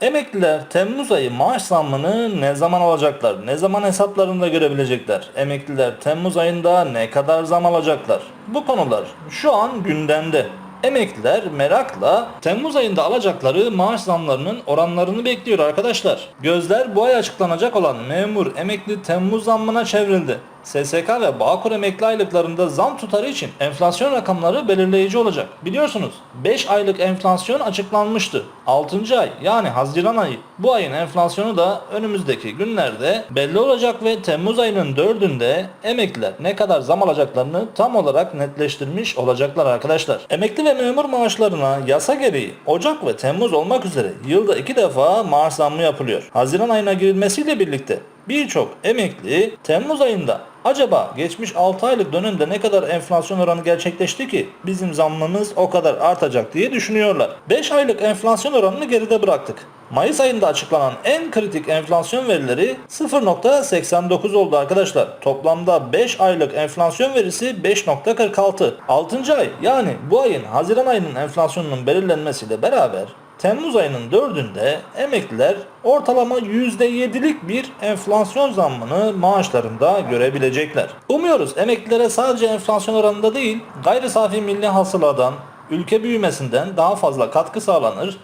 Emekliler Temmuz ayı maaş zammını ne zaman alacaklar? Ne zaman hesaplarında görebilecekler? Emekliler Temmuz ayında ne kadar zam alacaklar? Bu konular şu an gündemde. Emekliler merakla Temmuz ayında alacakları maaş zamlarının oranlarını bekliyor arkadaşlar. Gözler bu ay açıklanacak olan memur emekli Temmuz zammına çevrildi. SSK ve Bağkur emekli aylıklarında zam tutarı için enflasyon rakamları belirleyici olacak. Biliyorsunuz 5 aylık enflasyon açıklanmıştı. 6. ay yani Haziran ayı. Bu ayın enflasyonu da önümüzdeki günlerde belli olacak ve Temmuz ayının 4'ünde emekliler ne kadar zam alacaklarını tam olarak netleştirmiş olacaklar arkadaşlar. Emekli ve memur maaşlarına yasa gereği Ocak ve Temmuz olmak üzere yılda iki defa maaş zammı yapılıyor. Haziran ayına girilmesiyle birlikte birçok emekli Temmuz ayında acaba geçmiş 6 aylık dönemde ne kadar enflasyon oranı gerçekleşti ki bizim zammımız o kadar artacak diye düşünüyorlar. 5 aylık enflasyon oranını geride bıraktık. Mayıs ayında açıklanan en kritik enflasyon verileri 0.89 oldu arkadaşlar. Toplamda 5 aylık enflasyon verisi 5.46. 6. ay yani bu ayın Haziran ayının enflasyonunun belirlenmesiyle beraber Temmuz ayının 4'ünde emekliler ortalama %7'lik bir enflasyon zammını maaşlarında görebilecekler. Umuyoruz emeklilere sadece enflasyon oranında değil, gayri safi milli hasıladan, ülke büyümesinden daha fazla katkı sağlanır,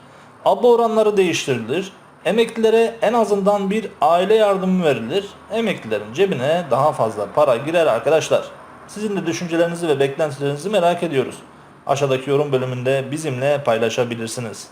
abla oranları değiştirilir, emeklilere en azından bir aile yardımı verilir, emeklilerin cebine daha fazla para girer arkadaşlar. Sizin de düşüncelerinizi ve beklentilerinizi merak ediyoruz. Aşağıdaki yorum bölümünde bizimle paylaşabilirsiniz.